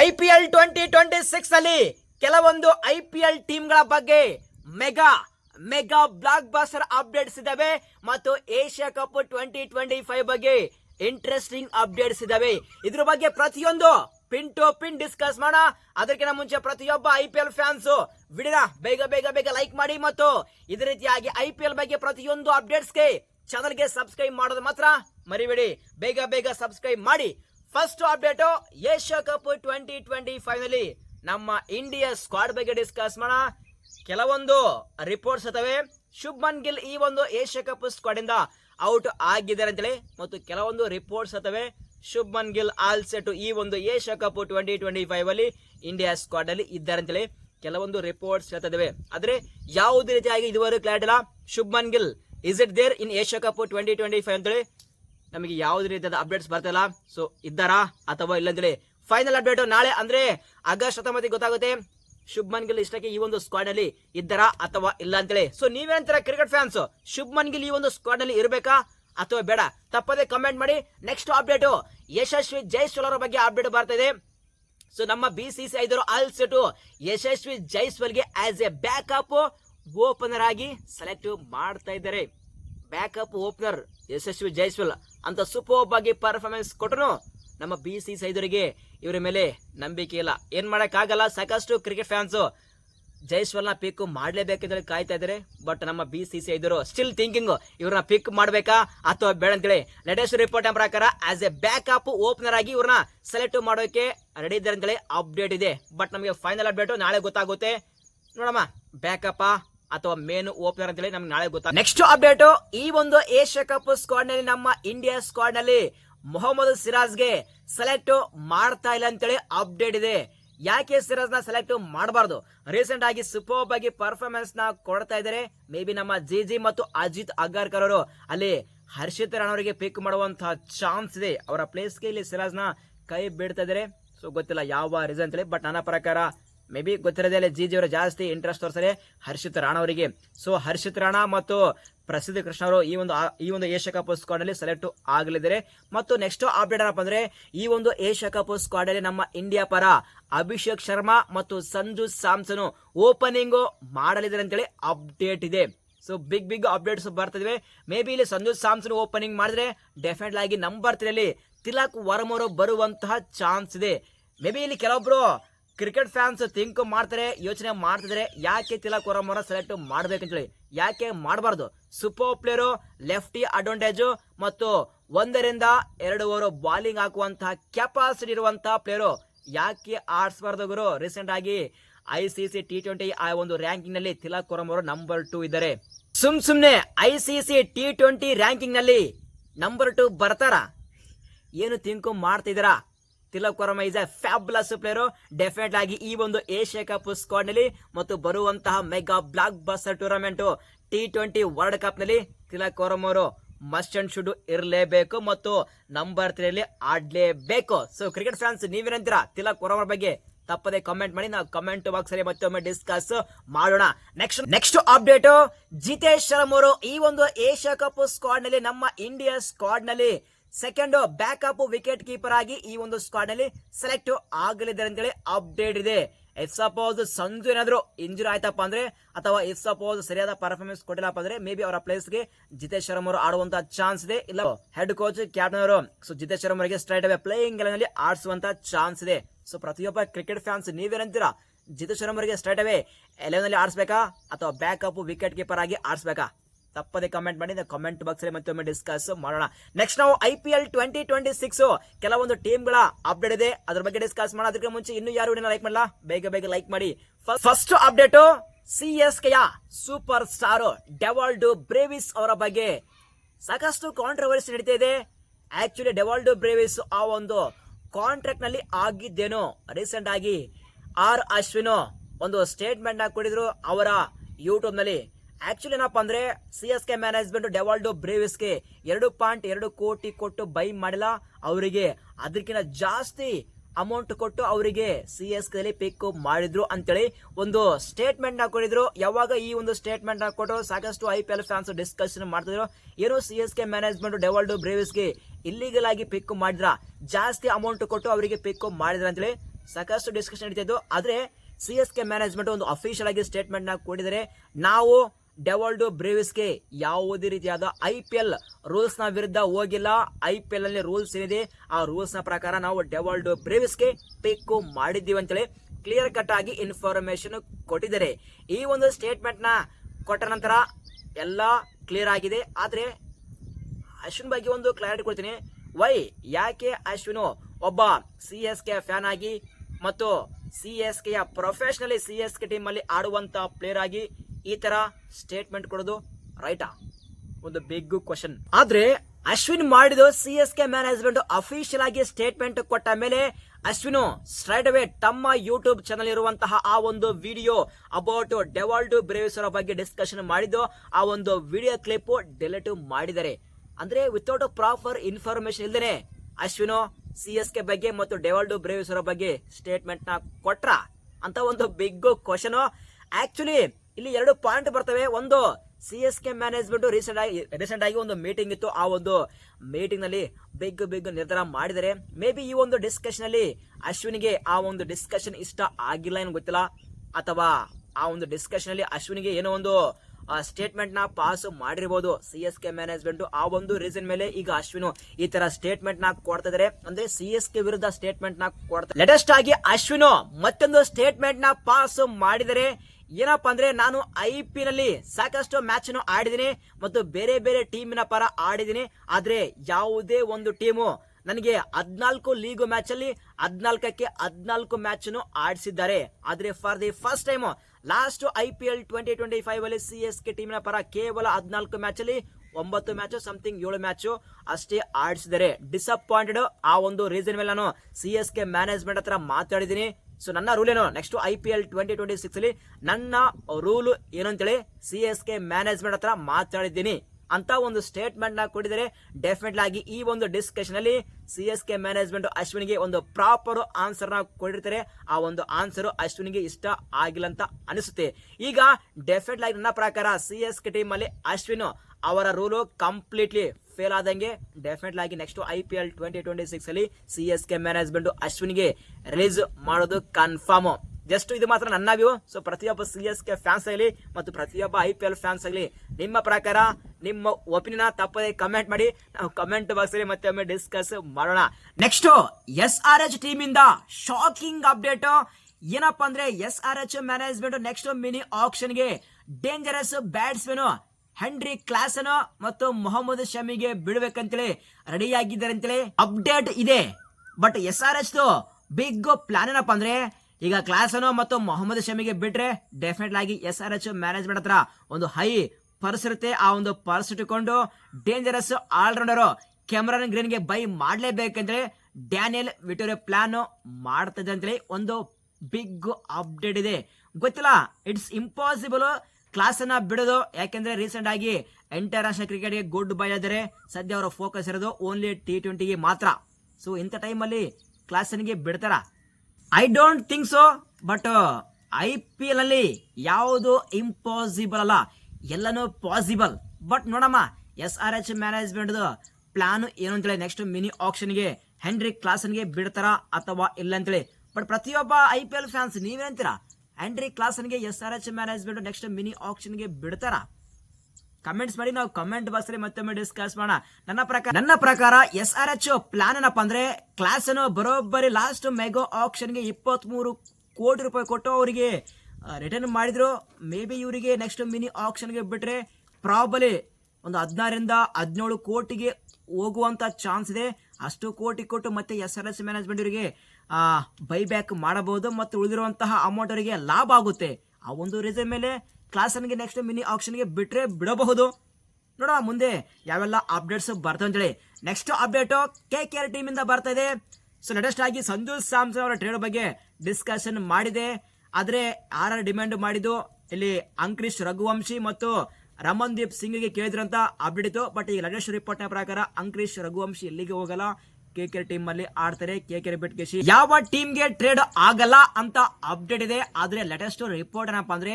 I P L twenty twenty six ಅಲ್ಲಿ ಕೆಲವೊಂದು I P L ಟೀಮ್ಗಳ ಬಗ್ಗೆ mega mega blockbuster updates ಇದಾವೆ ಮತ್ತು Asia Cup twenty twenty five ಬಗ್ಗೆ ಇಂಟ್ರೆಸ್ಟಿಂಗ್ ಅಪ್ಡೇಟ್ಸ್ ಇದಾವೆ. ಇದ್ರ ಬಗ್ಗೆ ಪ್ರತಿಯೊಂದು ಪಿನ್ ಟು ಪಿನ್ ಡಿಸ್ಕಸ್ ಮಾಡೋಣ. ಅದಕ್ಕಿಂತ ಮುಂಚೆ ಪ್ರತಿಯೊಬ್ಬ ಐ ಪಿ ಎಲ್ ಫ್ಯಾನ್ಸ್ ವಿಡಿನ ಬೇಗ ಬೇಗ ಬೇಗ ಲೈಕ್ ಮಾಡಿ ಮತ್ತು ಇದೇ ರೀತಿಯಾಗಿ ಐ ಪಿ ಎಲ್ ಬಗ್ಗೆ ಪ್ರತಿಯೊಂದು ಅಪ್ಡೇಟ್ಸ್ಗೆ ಚಾನಲ್ಗೆ ಸಬ್ಸ್ಕ್ರೈಬ್ ಮಾಡೋದು ಮಾತ್ರ ಮರಿಬೇಡಿ. ಬೇಗ ಬೇಗ ಸಬ್ಸ್ಕ್ರೈಬ್ ಮಾಡಿ. First update Asia Cup twenty twenty five ನಮ್ಮ ಇಂಡಿಯಾ ಸ್ಕ್ವಾಡ್ ಬಗ್ಗೆ ಡಿಸ್ಕಸ್ ಮಾಡೋಣ. ಕೆಲವೊಂದು ರಿಪೋರ್ಟ್ಸ್ ಇದಾವೆ ಶುಭ್ಮನ್ ಗಿಲ್ ಈ ಒಂದು ಏಷ್ಯಾ ಕಪ್ ಸ್ಕ್ವಾಡ್ ಇಂದ ಔಟ್ ಆಗಿದ್ದಾರೆ ಅಂತೇಳಿ ಮತ್ತು ಕೆಲವೊಂದು ರಿಪೋರ್ಟ್ಸ್ ಇದಾವೆ ಶುಭ್ಮನ್ ಗಿಲ್ ಆಲ್ ಸೆಟ್ ಈ ಒಂದು Asia Cup twenty twenty five ಅಲ್ಲಿ ಇಂಡಿಯಾ ಸ್ಕ್ವಾಡ್ ಅಲ್ಲಿ ಇದ್ದಾರೆ ಅಂತೇಳಿ ಕೆಲವೊಂದು ರಿಪೋರ್ಟ್ಸ್ ಹೇಳ್ತಿದ್ದಾವೆ. ಆದರೆ ಯಾವುದೇ ರೀತಿಯಾಗಿ ಇದುವರೆಗೂ ಕ್ಲಾರಿಟಿ ಇಲ್ಲ. Shubman Gill is it there in Asia Cup twenty twenty five ಅಂತೇಳಿ ನಮಗೆ ಯಾವುದೇ ರೀತಿಯಾದ ಅಪ್ಡೇಟ್ಸ್ ಬರ್ತಿಲ್ಲ. ಸೊ ಇದ್ದಾರಾ? ಅಥವಾ ಇಲ್ಲ ಅಂತೇಳಿ ಫೈನಲ್ ಅಪ್ಡೇಟ್ ನಾಳೆ ಅಂದ್ರೆ ಆಗಸ್ಟ್ ಹತ್ತೊಂಬತ್ತಿಗೆ ಗೊತ್ತಾಗುತ್ತೆ. ಶುಭ್ಮನ್ ಗಿಲ್ ಇಷ್ಟಕ್ಕೆ ಈ ಒಂದು ಸ್ಕ್ವಾಡ್ ಅಲ್ಲಿ ಇದ್ದಾರಾ ಅಥವಾ ಇಲ್ಲ ಅಂತೇಳಿ? ಸೊ ನೀವೇನಂತೀರ ಕ್ರಿಕೆಟ್ ಫ್ಯಾನ್ಸ್ ಶುಭ್ಮನ್ ಗಿಲ್ ಈ ಒಂದು ಸ್ಕ್ವಾಡ್ನಲ್ಲಿ ಇರಬೇಕಾ? ಅಥವಾ ಬೇಡ? ತಪ್ಪದೆ ಕಮೆಂಟ್ ಮಾಡಿ. ನೆಕ್ಸ್ಟ್ ಅಪ್ಡೇಟ್ ಯಶಸ್ವಿ ಜೈಸ್ವಾಲ್ ಅವರ ಬಗ್ಗೆ ಅಪ್ಡೇಟ್ ಬರ್ತಾ ಇದೆ. ಸೊ ನಮ್ಮ ಬಿ ಸಿ ಸಿ ಐದರು ಆಲ್ ಸೆಟು ಯಶಸ್ವಿ ಜೈಸ್ವಾಲ್ಗೆ ಆಸ್ ಎ ಬ್ಯಾಕಪ್ ಓಪನರ್ ಆಗಿ ಸೆಲೆಕ್ಟ್ ಮಾಡ್ತಾ ಇದ್ದಾರೆ. Backup opener Yashasvi Jaiswal. ಅಂತ ಸೂಪರ್ ಆಗಿ ಪರ್ಫಾರ್ಮೆನ್ಸ್ ಕೊಟ್ಟರು ನಮ್ಮ ಬಿ ಸಿ ಸೈದರಿಗೆ ಇವರ ಮೇಲೆ ನಂಬಿಕೆ ಇಲ್ಲ. ಏನು ಮಾಡೋಕ್ಕಾಗಲ್ಲ ಸಾಕಷ್ಟು ಕ್ರಿಕೆಟ್ ಫ್ಯಾನ್ಸ್ ಜೈಸ್ವಾಲ್ನ ಪಿಕ್ ಮಾಡಲೇಬೇಕಂತೇಳಿ ಕಾಯ್ತಾ ಇದ್ದಾರೆ ಬಟ್ ನಮ್ಮ ಬಿ ಸಿ ಸಿ ಐದರು ಸ್ಟಿಲ್ ಥಿಂಕಿಂಗ್ ಇವ್ರನ್ನ ಪಿಕ್ ಮಾಡಬೇಕಾ ಅಥವಾ ಬೇಡ ಅಂತೇಳಿ. ಲೇಟೆಸ್ಟ್ ರಿಪೋರ್ಟ್ ಪ್ರಕಾರ ಆಸ್ ಎ ಬ್ಯಾಕಪ್ ಓಪನರ್ ಆಗಿ ಇವ್ರನ್ನ ಸೆಲೆಕ್ಟ್ ಮಾಡೋಕೆ ರೆಡಿ ಇದ್ದಾರೆ ಅಂತೇಳಿ ಅಪ್ಡೇಟ್ ಇದೆ. ಬಟ್ ನಮಗೆ ಫೈನಲ್ ಅಪ್ಡೇಟ್ ನಾಳೆ ಗೊತ್ತಾಗುತ್ತೆ. ನೋಡಮ್ಮ ಬ್ಯಾಕಪ್ ಅಥವಾ ಮೇನ್ ಓಪನರ್ ಅಂತೇಳಿ ನಮ್ಗೆ ನಾಳೆ ಗೊತ್ತಾ ನೆಕ್ಸ್ಟ್ ಅಪ್ಡೇಟ್ ಈ ಒಂದು ಏಷ್ಯಾ ಕಪ್ ಸ್ಕ್ವಾಡ್ನಲ್ಲಿ ನಮ್ಮ ಇಂಡಿಯಾ ಸ್ಕ್ವಾಡ್ನಲ್ಲಿ ಮೊಹಮ್ಮದ್ ಸಿರಾಜ್ಗೆ ಸೆಲೆಕ್ಟ್ ಮಾಡ್ತಾ ಇಲ್ಲ ಅಂತೇಳಿ ಅಪ್ಡೇಟ್ ಇದೆ. ಯಾಕೆ ಸಿರಾಜ್ನ ಸೆಲೆಕ್ಟ್ ಮಾಡಬಾರ್ದು? ರೀಸೆಂಟ್ ಆಗಿ ಸೂಪರ್ ಆಗಿ ಪರ್ಫಾರ್ಮೆನ್ಸ್ನ ಕೊಡ್ತಾ ಇದ್ದಾರೆ. ಮೇ ಬಿ ನಮ್ಮ ಜಿ ಜಿ ಮತ್ತು ಅಜಿತ್ ಅಗ್ಗಾರ್ಕರ್ ಅವರು. ಅಲ್ಲಿ ಹರ್ಷಿತ್ ರಾಣ್ ಅವರಿಗೆ ಪಿಕ್ ಮಾಡುವಂತಹ ಚಾನ್ಸ್ ಇದೆ. ಅವರ ಪ್ಲೇಸ್ಗೆ ಇಲ್ಲಿ ಸಿರಾಜ್ನ ಕೈ ಬಿಡ್ತಾ ಇದಾರೆ ಸೊ ಗೊತ್ತಿಲ್ಲ ಯಾವ ರೀಸನ್ ಅಂತೇಳಿ ಬಟ್ ನನ್ನ ಪ್ರಕಾರ ಮೇ ಬಿ ಗೊತ್ತಿರೋದೇ ಜಿ ಜಿ ಅವರು ಜಾಸ್ತಿ ಇಂಟ್ರೆಸ್ಟ್ ತೋರಿಸ್ತಾರೆ ಹರ್ಷಿತ್ ರಾಣ ಅವರಿಗೆ. ಸೊ ಹರ್ಷಿತ್ ರಾಣಾ ಮತ್ತು ಪ್ರಸಿದ್ಧ ಕೃಷ್ಣ ಅವರು ಈ ಒಂದು ಈ ಒಂದು ಏಷ್ಯಾ ಕಪ್ ಸ್ಕ್ವಾಡ್ ಅಲ್ಲಿ ಸೆಲೆಕ್ಟ್ ಆಗಲಿದ್ದಾರೆ. ಮತ್ತು ನೆಕ್ಸ್ಟ್ ಅಪ್ಡೇಟ್ ಏನಪ್ಪ ಅಂದ್ರೆ ಈ ಒಂದು ಏಷ್ಯಾ ಕಪ್ ಸ್ಕ್ವಾಡ್ ಅಲ್ಲಿ ನಮ್ಮ ಇಂಡಿಯಾ ಪರ ಅಭಿಷೇಕ್ ಶರ್ಮಾ ಮತ್ತು ಸಂಜು ಸ್ಯಾಮ್ಸನ್ ಓಪನಿಂಗ್ ಮಾಡಲಿದ್ದಾರೆ ಅಂತೇಳಿ ಅಪ್ಡೇಟ್ ಇದೆ. ಸೊ ಬಿಗ್ ಬಿಗ್ ಅಪ್ಡೇಟ್ಸ್ ಬರ್ತಿದ್ವಿ. ಮೇ ಬಿ ಇಲ್ಲಿ ಸಂಜು ಸ್ಯಾಮ್ಸನ್ ಓಪನಿಂಗ್ ಮಾಡಿದ್ರೆ ಡೆಫಿನೆಟ್ ಆಗಿ ನಂಬರ್ ತ್ರೀಯಲ್ಲಿ ತಿಲಕ್ ವರ್ಮರು ಬರುವಂತಹ ಚಾನ್ಸ್ ಇದೆ. ಮೇ ಬಿ ಇಲ್ಲಿ ಕೆಲವೊಬ್ರು ಕ್ರಿಕೆಟ್ ಫ್ಯಾನ್ಸ್ ಥಿಂಕ್ ಮಾಡ್ತಾರೆ, ಯೋಚನೆ ಮಾಡ್ತಿದ್ರೆ, ಯಾಕೆ ತಿಲಕ್ ವರ್ಮರ ಸೆಲೆಕ್ಟ್ ಮಾಡ್ಬೇಕಂತೇಳಿ. ಯಾಕೆ ಮಾಡಬಾರ್ದು? ಸೂಪರ್ ಪ್ಲೇಯರು ಲೆಫ್ಟಿ ಅಡ್ವಾಂಟೇಜ್ ಮತ್ತು ಒಂದರಿಂದ ಎರಡು ಓವರ್ ಬಾಲಿಂಗ್ ಹಾಕುವಂತಹ ಕೆಪಾಸಿಟಿ ಇರುವಂತಹ ಪ್ಲೇಯರು ಯಾಕೆ ಆಡಿಸಬಾರ್ದು ಗುರು? ರೀಸೆಂಟ್ ಆಗಿ I C C T twenty ಆ ಒಂದು ರ್ಯಾಂಕಿಂಗ್ನಲ್ಲಿ ತಿಲಕ್ ಅವರು ನಂಬರ್ ಟೂ ಇದ್ದಾರೆ. ಸುಮ್ ಸುಮ್ನೆ I C C T twenty ರ್ಯಾಂಕಿಂಗ್ನಲ್ಲಿ number two ಬರ್ತಾರ? ಏನು ತಿಂಕು ಮಾಡ್ತಿದ್ದೀರಾ? Tilak Varma is a fabulous player definite ಆಗಿ ಈ ಒಂದು ಏಷ್ಯಾ ಕಪ್ ಸ್ಕ್ವಾಡ್ನಲ್ಲಿ ಮತ್ತು ಬರುವಂತಹ mega blockbuster tournament T twenty world ಕಪ್ನಲ್ಲಿ Tilak Varma ಅವರು ಮಸ್ಟ್ ಅಂಡ್ ಶುಡ್ ಇರಲೇಬೇಕು ಮತ್ತು ನಂಬರ್ ತ್ರೀಯಲ್ಲಿ ಆಡ್ಲೇಬೇಕು. ಸೊ ಕ್ರಿಕೆಟ್ ಫ್ಯಾನ್ಸ್ ನೀವೇನಂತೀರಾ? ತಿಲಕ್ ವರ್ಮ ಬಗ್ಗೆ ತಪ್ಪದೆ ಕಮೆಂಟ್ ಮಾಡಿ. ನಾವು ಕಮೆಂಟ್ ಬಾಕ್ಸ್ ಅಲ್ಲಿ ಮತ್ತೊಮ್ಮೆ ಡಿಸ್ಕಸ್ ಮಾಡೋಣ. Next next update Jitesh Sharma ಅವರು ಈ ಒಂದು ಏಷ್ಯಾ ಕಪ್ ಸ್ಕ್ವಾಡ್ನಲ್ಲಿ ನಮ್ಮ ಇಂಡಿಯಾ ಸ್ಕ್ವಾಡ್ನಲ್ಲಿ ಸೆಕೆಂಡ್ ಬ್ಯಾಕಪ್ ವಿಕೆಟ್ ಕೀಪರ್ ಆಗಿ ಈ ಒಂದು ಸ್ಕ್ವಾಡ್ನಲ್ಲಿ ಸೆಲೆಕ್ಟ್ ಆಗಲಿದ್ದಾರೆ ಅಂತೇಳಿ ಅಪ್ಡೇಟ್ ಇದೆ. ಇಫ್ ಸಪೋಸ್ ಸಂಜು ಏನಾದ್ರು ಇಂಜುರಿ ಆಯ್ತಪ್ಪ ಅಂದ್ರೆ, ಅಥವಾ ಇಫ್ ಸಪೋಸ್ ಸರಿಯಾದ ಪರ್ಫಾರ್ಮೆನ್ಸ್ ಕೊಟ್ಟಿಲ್ಲಪ್ಪ ಅಂದ್ರೆ ಮೇ ಬಿ ಅವರ ಪ್ಲೇಸ್ಗೆ ಜಿತೇಶ್ ಶರ್ಮ ಅವರು ಆಡುವಂತ ಚಾನ್ಸ್ ಇದೆ. ಇಲ್ಲ ಹೆಡ್ ಕೋಚ್ ಕ್ಯಾಪ್ಟನ್ ಅವರು ಸೊ ಜಿತೇಶ್ ಶರ್ಮ ಅವರಿಗೆ ಸ್ಟ್ರೈಟ್ ಅವೇ ಪ್ಲೇಯಿಂಗ್ನಲ್ಲಿ ಆಡಿಸುವಂತ ಚಾನ್ಸ್ ಇದೆ. ಸೊ ಪ್ರತಿಯೊಬ್ಬ ಕ್ರಿಕೆಟ್ ಫ್ಯಾನ್ಸ್ ನೀವೇನಂತೀರಾ ಜಿತೇಶ್ ಶರ್ಮ ಅವರಿಗೆ ಸ್ಟ್ರೈಟ್ ಅವೇ ಎಲೆವೆನ್ ಅಲ್ಲಿ ಆಡಿಸ್ಬೇಕಾ? ಅಥವಾ ಬ್ಯಾಕಪ್ ವಿಕೆಟ್ ಕೀಪರ್ ಆಗಿ ಆಡಿಸ್ಬೇಕಾ? ತಪ್ಪದೆ ಕಮೆಂಟ್ ಮಾಡಿ ಕಮೆಂಟ್ ಬಾಕ್ಸ್ ಅಲ್ಲಿ ಮತ್ತೊಮ್ಮೆ ಡಿಸ್ಕಸ್ ಮಾಡೋಣ. ನೆಕ್ಸ್ಟ್ ನಾವು I P L twenty twenty six ಕೆಲವೊಂದು ಟೀಮ್ಗಳ ಅಪ್ಡೇಟ್ ಇದೆ. ಅದ್ರ ಬಗ್ಗೆ ಡಿಸ್ಕಸ್ ಮಾಡೋದಕ್ಕೆ ಮುಂಚೆ ಇನ್ನು ಯಾರು ಲೈಕ್ ಮಾಡಲ್ಲ ಬೇಗ ಬೇಗ ಲೈಕ್ ಮಾಡಿ. ಫಸ್ಟ್ ಅಪ್ಡೇಟ್ ಸಿ ಎಸ್ ಕೆಯ ಸೂಪರ್ ಸ್ಟಾರ್ ಡೆವಾಲ್ಡ್ ಬ್ರೇವಿಸ್ ಅವರ ಬಗ್ಗೆ ಸಾಕಷ್ಟು ಕಾಂಟ್ರವರ್ಸಿ ನಡೀತಾ ಇದೆ. ಆಕ್ಚುಲಿ ಡೆವಾಲ್ಡ್ ಬ್ರೇವಿಸ್ ಆ ಒಂದು ಕಾಂಟ್ರಾಕ್ಟ್ನಲ್ಲಿ ಆಗಿದ್ದೇನೋ. ರೀಸೆಂಟ್ ಆಗಿ ಆರ್ ಅಶ್ವಿನ್ ಒಂದು ಸ್ಟೇಟ್ಮೆಂಟ್ ಕೊಡಿದ್ರು ಅವರ ಯೂಟ್ಯೂಬ್ನಲ್ಲಿ. ಆಕ್ಚುಲಿ ಏನಪ್ಪ ಅಂದ್ರೆ ಸಿ ಎಸ್ ಕೆ ಮ್ಯಾನೇಜ್ಮೆಂಟ್ ಡೆವಾಲ್ಡೋ ಬ್ರೇವಿಸ್ಗೆ ಎರಡು ಪಾಯಿಂಟ್ ಎರಡು ಕೋಟಿ ಕೊಟ್ಟು ಬೈ ಮಾಡಿಲ್ಲ. ಅವರಿಗೆ ಅದಕ್ಕಿಂತ ಜಾಸ್ತಿ ಅಮೌಂಟ್ ಕೊಟ್ಟು ಅವರಿಗೆ ಸಿ ಎಸ್ ಕೆ ಪಿಕ್ ಮಾಡಿದ್ರು ಅಂತೇಳಿ ಒಂದು ಸ್ಟೇಟ್ಮೆಂಟ್ನ ಕೊಟ್ಟಿದ್ರು. ಯಾವಾಗ ಈ ಒಂದು ಸ್ಟೇಟ್ಮೆಂಟ್ನ ಕೊಟ್ಟು ಸಾಕಷ್ಟು I P L fans discussion ಮಾಡ್ತಿದ್ರು. ಏನು ಸಿ ಎಸ್ ಕೆ ಮ್ಯಾನೇಜ್ಮೆಂಟ್ ಡೆವಾಲ್ಡೋ ಬ್ರೇವಿಸ್ಗೆ ಇಲ್ಲಿಗಲ್ ಆಗಿ ಪಿಕ್ ಮಾಡಿದ್ರ, ಜಾಸ್ತಿ ಅಮೌಂಟ್ ಕೊಟ್ಟು ಅವರಿಗೆ ಪಿಕ್ ಮಾಡಿದ್ರ ಅಂತೇಳಿ ಸಾಕಷ್ಟು ಡಿಸ್ಕಷನ್ ನಡೀತಿದ್ದು ಆದ್ರೆ ಸಿ ಎಸ್ ಕೆ ಮ್ಯಾನೇಜ್ಮೆಂಟ್ ಒಂದು ಅಫಿಷಿಯಲ್ ಆಗಿ ಸ್ಟೇಟ್ಮೆಂಟ್ನ ನಾವು ಡೆವಲ್ಡು ಬ್ರೇವಿಸ್ಗೆ ಯಾವುದೇ ರೀತಿಯಾದ ಐ ಪಿ ಎಲ್ ರೂಲ್ಸ್ನ ವಿರುದ್ಧ ಹೋಗಿಲ್ಲ. ಐ ಪಿ ಎಲ್ ಅಲ್ಲಿ ರೂಲ್ಸ್ ಏನಿದೆ, ಆ ರೂಲ್ಸ್ನ ಪ್ರಕಾರ ನಾವು ಡೆವಲ್ಡು ಬ್ರೇವಿಸ್ಗೆ ಪಿಕ್ ಮಾಡಿದ್ದೀವಿ ಅಂತೇಳಿ ಕ್ಲಿಯರ್ ಕಟ್ ಆಗಿ ಇನ್ಫಾರ್ಮೇಶನ್ ಕೊಟ್ಟಿದ್ದಾರೆ. ಈ ಒಂದು ಸ್ಟೇಟ್ಮೆಂಟ್ನ ಕೊಟ್ಟ ನಂತರ ಎಲ್ಲ ಕ್ಲಿಯರ್ ಆಗಿದೆ. ಆದ್ರೆ ಅಶ್ವಿನ್ ಬಗ್ಗೆ ಒಂದು ಕ್ಲಾರಿಟಿ ಕೊಡ್ತೀನಿ. ವೈ, ಯಾಕೆ ಅಶ್ವಿನು ಒಬ್ಬ ಸಿ ಎಸ್ ಕೆ ಫ್ಯಾನ್ ಆಗಿ ಮತ್ತು C S ಕೆಯ professionally C S K team ಅಲ್ಲಿ ಆಡುವಂತ ಪ್ಲೇಯರ್ ಆಗಿ ಈ ತರ ಸ್ಟೇಟ್ಮೆಂಟ್ ಕೊಡೋದು ರೈಟಾ ಒಂದು ಬಿಗ್ ಕ್ವಶನ್ ಆದ್ರೆ ಅಶ್ವಿನ್ ಮಾಡಿದ C S K management official ಆಗಿ ಸ್ಟೇಟ್ಮೆಂಟ್ ಕೊಟ್ಟ ಮೇಲೆ ಅಶ್ವಿನ್ ಸ್ಟ್ರೈಟ್ ಅವೇ ತಮ್ಮ ಯೂಟ್ಯೂಬ್ ಚಾನಲ್ ಇರುವಂತಹ ಆ ಒಂದು ವಿಡಿಯೋ ಅಬೌಟ್ ಡೆವಾಲ್ಡ್ ಬ್ರೇವ್ಸ್ ಬಗ್ಗೆ ಡಿಸ್ಕಷನ್ ಮಾಡಿದ್ದು, ಆ ಒಂದು ವಿಡಿಯೋ ಕ್ಲಿಪ್ ಡಿಲೀಟ್ ಮಾಡಿದ್ದಾರೆ. ಅಂದ್ರೆ ವಿತೌಟ್ ಪ್ರಾಪರ್ ಇನ್ಫಾರ್ಮೇಶನ್ ಇಲ್ದೇನೆ ಅಶ್ವಿನ್ ಸಿ ಎಸ್ ಕೆ ಬಗ್ಗೆ ಮತ್ತು ಡೆವಾಲ್ಡ್ ಬ್ರೇವ್ಸ್ ಬಗ್ಗೆ ಸ್ಟೇಟ್ಮೆಂಟ್ನ ಕೊಟ್ರ? ಅಂತ ಒಂದು ಬಿಗ್ ಕ್ವಶನ್ ಆಕ್ಚುಲಿ ಇಲ್ಲಿ ಎರಡು ಪಾಯಿಂಟ್ ಬರ್ತವೆ. ಒಂದು C S K management recent ಆಗಿ ರೀಸೆಂಟ್ ಆಗಿ ಒಂದು ಮೀಟಿಂಗ್ ಇತ್ತು. ಆ ಒಂದು ಮೀಟಿಂಗ್ನಲ್ಲಿ ಬಿಗ್ ಬಿಗ್ ನಿರ್ಧಾರ ಮಾಡಿದರೆ ಮೇ ಬಿ ಈ ಒಂದು ಡಿಸ್ಕಷನ್ ಅಲ್ಲಿ ಅಶ್ವಿನಿಗೆ ಆ ಒಂದು ಡಿಸ್ಕಷನ್ ಇಷ್ಟ ಆಗಿಲ್ಲ ಏನು ಗೊತ್ತಿಲ್ಲ. ಅಥವಾ ಆ ಒಂದು ಡಿಸ್ಕಷನ್ ಅಲ್ಲಿ ಅಶ್ವಿನಿಗೆ ಏನೋ ಒಂದು ಸ್ಟೇಟ್ಮೆಂಟ್ನ ಪಾಸ್ ಮಾಡಿರ್ಬೋದು ಸಿ ಎಸ್ ಕೆ ಮ್ಯಾನೇಜ್ಮೆಂಟ್ ಆ ಒಂದು ರೀಸನ್ ಮೇಲೆ ಈಗ ಅಶ್ವಿನ್ ಈ ತರ ಸ್ಟೇಟ್ಮೆಂಟ್ನ ಕೊಡ್ತಾ ಅಂದ್ರೆ ಸಿ ಎಸ್ ಕೆ ವಿರುದ್ಧ ಸ್ಟೇಟ್ಮೆಂಟ್ನ ಕೊಡ್ತಾರೆ ಲೇಟೆಸ್ಟ್ ಆಗಿ ಅಶ್ವಿನ್ ಮತ್ತೊಂದು ಸ್ಟೇಟ್ಮೆಂಟ್ನ ಪಾಸ್ ಮಾಡಿದರೆ ಏನಪ್ಪಾ ಅಂದ್ರೆ ನಾನು ಐ ಪಿ ನಲ್ಲಿ ಸಾಕಷ್ಟು ಮ್ಯಾಚ್ ಆಡಿದ್ದೀನಿ ಮತ್ತು ಬೇರೆ ಬೇರೆ ಟೀಮಿನ ಪರ ಆಡಿದ್ದೀನಿ. ಆದ್ರೆ ಯಾವುದೇ ಒಂದು ಟೀಮು ನನಗೆ ಹದ್ನಾಲ್ಕು ಲೀಗ್ ಮ್ಯಾಚ್ ಅಲ್ಲಿ ಹದ್ನಾಲ್ಕಕ್ಕೆ ಹದ್ನಾಲ್ಕು ಮ್ಯಾಚ್ ಆಡಿಸಿದ್ದಾರೆ. ಆದ್ರೆ for the first time last I P L twenty twenty five ಅಲ್ಲಿ ಸಿ ಎಸ್ ಕೆ ಟೀಮಿನ ಪರ ಕೇವಲ ಹದ್ನಾಲ್ಕು ಮ್ಯಾಚ್ ಅಲ್ಲಿ ಒಂಬತ್ತು ಮ್ಯಾಚ್ ಸಮಥಿಂಗ್ ಏಳು ಮ್ಯಾಚ್ ಅಷ್ಟೇ ಆಡಿಸಿದ್ದಾರೆ. ಡಿಸಪಾಯಿಂಟೆಡ್ ಆ ಒಂದು ರೀಸನ್ ಮೇಲೆ ನಾನು ಸಿ ಎಸ್ ಕೆ ಮ್ಯಾನೇಜ್ಮೆಂಟ್ ಹತ್ರ ಮಾತಾಡಿದ್ದೀನಿ. ಸೊ ನನ್ನ ರೂಲ್ ಏನು? Next I P L twenty twenty six ಅಲ್ಲಿ ನನ್ನ ರೂಲ್ ಏನು ಅಂತೇಳಿ? ಸಿ ಎಸ್ ಕೆ ಮ್ಯಾನೇಜ್ಮೆಂಟ್ ಹತ್ರ ಮಾತಾಡಿದ್ದೀನಿ ಅಂತ ಒಂದು ಸ್ಟೇಟ್ಮೆಂಟ್ನ ಕೊಟ್ಟಿದ್ದಾರೆ. ಡೆಫಿನೆಟ್ ಆಗಿ ಈ ಒಂದು ಡಿಸ್ಕಷನ್ ಅಲ್ಲಿ ಸಿ ಎಸ್ ಕೆ ಮ್ಯಾನೇಜ್ಮೆಂಟ್ ಅಶ್ವಿನಿಗೆ ಒಂದು ಪ್ರಾಪರ್ ಆನ್ಸರ್ನ ಕೊಟ್ಟಿರ್ತಾರೆ. ಆ ಒಂದು ಆನ್ಸರ್ ಅಶ್ವಿನಿಗೆ ಇಷ್ಟ ಆಗಿಲ್ಲ ಅಂತ ಅನಿಸುತ್ತೆ. ಈಗ ಡೆಫಿನೆಟ್ ನನ್ನ ಪ್ರಕಾರ ಸಿ ಎಸ್ ಕೆ ಟೀಮ್ ಅಲ್ಲಿ ಅಶ್ವಿನ್ ಅವರ ರೂಲು ಕಂಪ್ಲೀಟ್ಲಿ ಫೇಲ್ ಆದಂಗೆ ಡೆಫಿನೆಟ್ ಆಗಿ next I P L twenty twenty six ಅಲ್ಲಿ ಸಿ ಎಸ್ ಕೆ ಮ್ಯಾನೇಜ್ಮೆಂಟ್ ಅಶ್ವಿನ್ಗೆ ರಿಲೀಸ್ ಮಾಡೋದು ಕನ್ಫರ್ಮ್ ಜಸ್ಟ್ ಇದು ಮಾತ್ರ ನನ್ನ ವ್ಯೂ ಸೊ ಪ್ರತಿಯೊಬ್ಬ ಸಿ ಎಸ್ ಕೆ ಫ್ಯಾನ್ಸ್ ಆಗಲಿ ಮತ್ತು ಪ್ರತಿಯೊಬ್ಬ ಐ ಪಿ ಎಲ್ ಫ್ಯಾನ್ಸ್ ಆಗಲಿ, ನಿಮ್ಮ ಪ್ರಕಾರ ನಿಮ್ಮ ಒಪಿನಿಯನ್ ತಪ್ಪದೆ ಕಮೆಂಟ್ ಮಾಡಿ. ನಾವು ಕಮೆಂಟ್ ಬಾಕ್ಸ್ ಅಲ್ಲಿ ಮತ್ತೆ ಒಮ್ಮೆ ಡಿಸ್ಕಸ್ ಮಾಡೋಣ. Next S R H team ಇಂದ ಶಾಕಿಂಗ್ ಅಪ್ಡೇಟ್ ಏನಪ್ಪಾ ಅಂದ್ರೆ S R H management next mini ಆಕ್ಷನ್ಗೆ dangerous batsman Henry ಕ್ಲಾಸನ ಮತ್ತು ಮೊಹಮ್ಮದ್ ಶಮಿಗೆ ಬಿಡ್ಬೇಕಂತೇಳಿ ರೆಡಿ ಆಗಿದ್ದಾರೆ ಅಂತೇಳಿ ಅಪ್ಡೇಟ್ ಇದೆ. But S R S big plan ಏನಪ್ಪ ಅಂದ್ರೆ, ಈಗ ಕ್ಲಾಸನೋ ಮತ್ತು ಮೊಹಮ್ಮದ್ ಶಮಿಗೆ ಬಿಟ್ರೆ ಡೆಫಿನೆಟ್ ಆಗಿ ಎಸ್ ಆರ್ ಎಚ್ ಮ್ಯಾನೇಜ್ಮೆಂಟ್ ಹತ್ರ ಒಂದು ಹೈ ಪರ್ಸ್ ಇರುತ್ತೆ. ಆ ಒಂದು ಪರ್ಸ್ ಇಟ್ಟುಕೊಂಡು ಡೇಂಜರಸ್ ಆಲ್ರೌಂಡರ್ ಕೆಮರಾನ್ ಗ್ರೀನ್ಗೆ ಬೈ ಮಾಡಲೇಬೇಕಂತೇಳಿ ಡ್ಯಾನಿಯಲ್ ವಿಟೋರಿಯೋ ಪ್ಲಾನ್ ಮಾಡ್ತದೆ ಅಂತೇಳಿ ಒಂದು ಬಿಗ್ ಅಪ್ಡೇಟ್ ಇದೆ. ಗೊತ್ತಿಲ್ಲ ಇಟ್ಸ್ ಇಂಪಾಸಿಬಲ್ ಕ್ಲಾಸ್ ಅನ್ನ ಬಿಡೋದು ಯಾಕೆಂದ್ರೆ ರೀಸೆಂಟ್ ಆಗಿ ಇಂಟರ್ನ್ಯಾಷನಲ್ ಕ್ರಿಕೆಟ್ಗೆ ಗುಡ್ ಬೈ ಆದರೆ ಸದ್ಯ ಅವರ ಫೋಕಸ್ ಇರೋದು ಓನ್ಲಿ ಟಿ ಟ್ವೆಂಟಿಗೆ ಮಾತ್ರ. ಸೊ ಇಂಥ ಟೈಮಲ್ಲಿ ಕ್ಲಾಸನ್ಗೆ ಬಿಡ್ತಾರ? I don't think so but I P L ಅಲ್ಲಿ ಯಾವುದು ಇಂಪಾಸಿಬಲ್ ಅಲ್ಲ. ಎಲ್ಲನೂ ಪಾಸಿಬಲ್ ಬಟ್ ನೋಡಮ್ಮ S R H management plan ಏನು ಅಂತೇಳಿ ನೆಕ್ಸ್ಟ್ ಮಿನಿ ಆಕ್ಷನ್ಗೆ ಹೆನ್ರಿ ಕ್ಲಾಸನ್ಗೆ ಬಿಡ್ತಾರ ಅಥವಾ ಇಲ್ಲ ಅಂತೇಳಿ? ಬಟ್ ಪ್ರತಿಯೊಬ್ಬ ಐ ಪಿ ಎಲ್ ಫ್ಯಾನ್ಸ್ ನೀವೇನಂತೀರಾ Henry ಕ್ಲಾಸನ್ಗೆ S R H management next mini ಆಕ್ಷನ್ಗೆ ಬಿಡ್ತಾರ? ಕಮೆಂಟ್ಸ್ ಮಾಡಿ, ನಾವು ಕಮೆಂಟ್ ಬಾಕ್ಸ್ ಅಲ್ಲಿ ಮತ್ತೊಮ್ಮೆ ಡಿಸ್ಕಸ್ ಮಾಡೋಣ. ನನ್ನ ಪ್ರಕಾರ ನನ್ನ ಪ್ರಕಾರ ಎಸ್ ಆರ್ ಎಚ್ ಪ್ಲಾನ್ ಏನಪ್ಪ ಅಂದ್ರೆ ಕ್ಲಾಸ್ ಅನ್ನು ಬರೋಬ್ಬರಿ ಲಾಸ್ಟ್ ಮೆಗಾ ಆಕ್ಷನ್ಗೆ ಇಪ್ಪತ್ತ್ ಮೂರು ಕೋಟಿ ರೂಪಾಯಿ ಕೊಟ್ಟು ಅವರಿಗೆ ರಿಟರ್ನ್ ಮಾಡಿದ್ರು. ಮೇ ಬಿ ಇವರಿಗೆ ನೆಕ್ಸ್ಟ್ ಮಿನಿ ಆಕ್ಷನ್ಗೆ ಬಿಟ್ರೆ ಪ್ರಾಬಲಿ ಒಂದು ಹದಿನಾರರಿಂದ ಹದಿನೇಳು ಕೋಟಿಗೆ ಹೋಗುವಂತ ಚಾನ್ಸ್ ಇದೆ. ಅಷ್ಟು ಕೋಟಿ ಕೊಟ್ಟು ಮತ್ತೆ ಎಸ್ ಆರ್ ಎಸ್ ಮ್ಯಾನೇಜ್ಮೆಂಟ್ ಇವರಿಗೆ ಬೈಬ್ಯಾಕ್ ಮಾಡಬಹುದು ಮತ್ತು ಉಳಿದಿರುವಂತಹ ಅಮೌಂಟ್ ಅವರಿಗೆ ಲಾಭ ಆಗುತ್ತೆ. ಆ ಒಂದು ರೀಸನ್ ಮೇಲೆ ಕ್ಲಾಸನ್ಗೆ ನೆಕ್ಸ್ಟ್ ಮಿನಿ ಆಪ್ಷನ್ಗೆ ಬಿಟ್ರೆ ಬಿಡಬಹುದು. ನೋಡೋಣ ಮುಂದೆ ಯಾವೆಲ್ಲ ಅಪ್ಡೇಟ್ಸ್ ಬರ್ತವೆ ಅಂತೇಳಿ next update K K R ಟೀಮಿಂದ ಬರ್ತಾ ಇದೆ. ಸೊ ಲೇಟೆಸ್ಟ್ ಆಗಿ ಸಂಜು ಸ್ಯಾಮ್ಸನ್ ಅವರ ಟ್ರೇಡ್ ಬಗ್ಗೆ ಡಿಸ್ಕಷನ್ ಮಾಡಿದೆ. ಆದ್ರೆ ಆರ್ ಡಿಮ್ಯಾಂಡ್ ಮಾಡಿದ್ದು ಇಲ್ಲಿ ಅಂಕ್ರಿಶ್ ರಘುವಂಶಿ ಮತ್ತು ರಮನ್ದೀಪ್ ಸಿಂಗ್ಗೆ ಕೇಳಿದ್ರಂತ ಅಪ್ಡೇಟ್ ಇತ್ತು. ಬಟ್ ಈಗ ಲೇಟೆಸ್ಟ್ ರಿಪೋರ್ಟ್ನ ಪ್ರಕಾರ ಅಂಕ್ರಿಶ್ ರಘುವಂಶಿ ಎಲ್ಲಿಗೆ ಹೋಗಲ್ಲ? ಕೆ ಕೆ ಟೀಮ್ ಅಲ್ಲಿ ಆಡ್ತಾರೆ. ಕೆ ಕೆ ಬಿಟ್ಕೇಶಿ ಯಾವ ಟೀಮ್ಗೆ ಟ್ರೇಡ್ ಆಗಲ್ಲ ಅಂತ ಅಪ್ಡೇಟ್ ಇದೆ. ಆದ್ರೆ ಲೇಟೆಸ್ಟ್ ರಿಪೋರ್ಟ್ ಏನಪ್ಪ ಅಂದ್ರೆ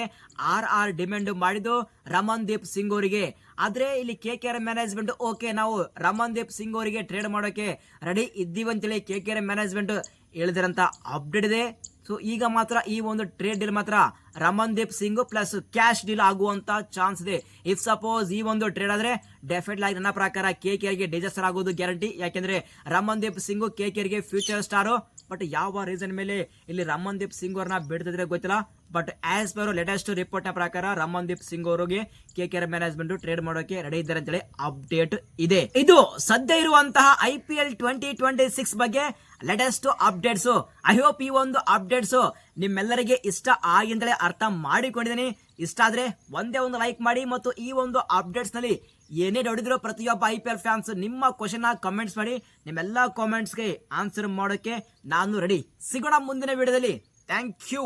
ಆರ್ ಆರ್ ಡಿಮ್ಯಾಂಡ್ ಮಾಡಿದ್ದು ರಮನ್ ದೀಪ್ ಸಿಂಗ್ ಅವರಿಗೆ. ಆದ್ರೆ ಇಲ್ಲಿ K K R management okay ನಾವು ರಮನ್ ದೀಪ್ ಸಿಂಗ್ ಅವರಿಗೆ ಟ್ರೇಡ್ ಮಾಡೋಕೆ ರೆಡಿ ಇದ್ದೀವಿ ಅಂತೇಳಿ ಕೆ ಕೆ ಆರ್ ಮ್ಯಾನೇಜ್ಮೆಂಟ್ ಹೇಳಿದಿರಂತ ಅಪ್ಡೇಟ್ ಇದೆ. ಸೊ ಈಗ ಮಾತ್ರ ಈ ಒಂದು ಟ್ರೇಡ್ ಡೀಲ್ ಮಾತ್ರ Ramandeep Singh plus cash deal ಆಗುವಂತ ಚಾನ್ಸ್ ಇದೆ. ಇಫ್ ಸಪೋಸ್ ಈ ಒಂದು ಟ್ರೇಡ್ ಆದ್ರೆ ಡೆಫಿನೆಟ್ ಆಗಿ ನನ್ನ ಪ್ರಕಾರ ಕೆ ಗೆ ಡಿಜಾಸ್ಟರ್ ಆಗೋದು ಗ್ಯಾರಂಟಿ ಯಾಕೆಂದ್ರೆ ರಮನ್ದೀಪ್ ಸಿಂಗ್ ಕೆ ಗೆ ಫ್ಯೂಚರ್ ಸ್ಟಾರು ಬಟ್ ಯಾವ ರೀಸನ್ ಮೇಲೆ ಇಲ್ಲಿ ರಮನ್ದೀಪ್ ಸಿಂಗ್ ಅವ್ರನ್ನ ಬಿಡ್ತಿದ್ರೆ ಗೊತ್ತಿಲ್ಲ. ಬಟ್ ಆಸ್ ಪರ್ ಲೇಟೆಸ್ಟ್ ರಿಪೋರ್ಟ್ನ ಪ್ರಕಾರ, ರಮನ್ದೀಪ್ ಸಿಂಗ್ ಅವರಿಗೆ K K R management trade ಮಾಡೋಕೆ ರೆಡಿ ಇದ್ದಾರೆ ಅಂತೇಳಿ ಅಪ್ಡೇಟ್ ಇದೆ. ಇದು ಸದ್ಯ ಇರುವಂತಹ I P L twenty twenty six ಬಗ್ಗೆ ಲೇಟೆಸ್ಟ್ ಅಪ್ಡೇಟ್ಸ್ ಐ ಹೋಪ್ ಈ ಒಂದು ಅಪ್ಡೇಟ್ಸ್ ನಿಮ್ಮೆಲ್ಲರಿಗೆ ಇಷ್ಟ ಆಗಿಂದಲೇ ಅರ್ಥ ಮಾಡಿಕೊಂಡಿದ್ದೀನಿ. ಇಷ್ಟ ಆದ್ರೆ ಒಂದೇ ಒಂದು ಲೈಕ್ ಮಾಡಿ ಮತ್ತು ಈ ಒಂದು ಅಪ್ಡೇಟ್ಸ್ನಲ್ಲಿ ಏನೇ ನೋಡಿದ್ರು ಪ್ರತಿಯೊಬ್ಬ ಐ ಪಿ ಎಲ್ ಫ್ಯಾನ್ಸ್ ನಿಮ್ಮ ಕ್ವಶನ್ ಕಮೆಂಟ್ಸ್ ಮಾಡಿ, ನಿಮ್ಮೆಲ್ಲ ಕಾಮೆಂಟ್ಸ್ಗೆ ಆನ್ಸರ್ ಮಾಡೋಕೆ ನಾನು ರೆಡಿ ಸಿಗೋಣ ಮುಂದಿನ ವಿಡಿಯೋದಲ್ಲಿ ಥ್ಯಾಂಕ್ ಯು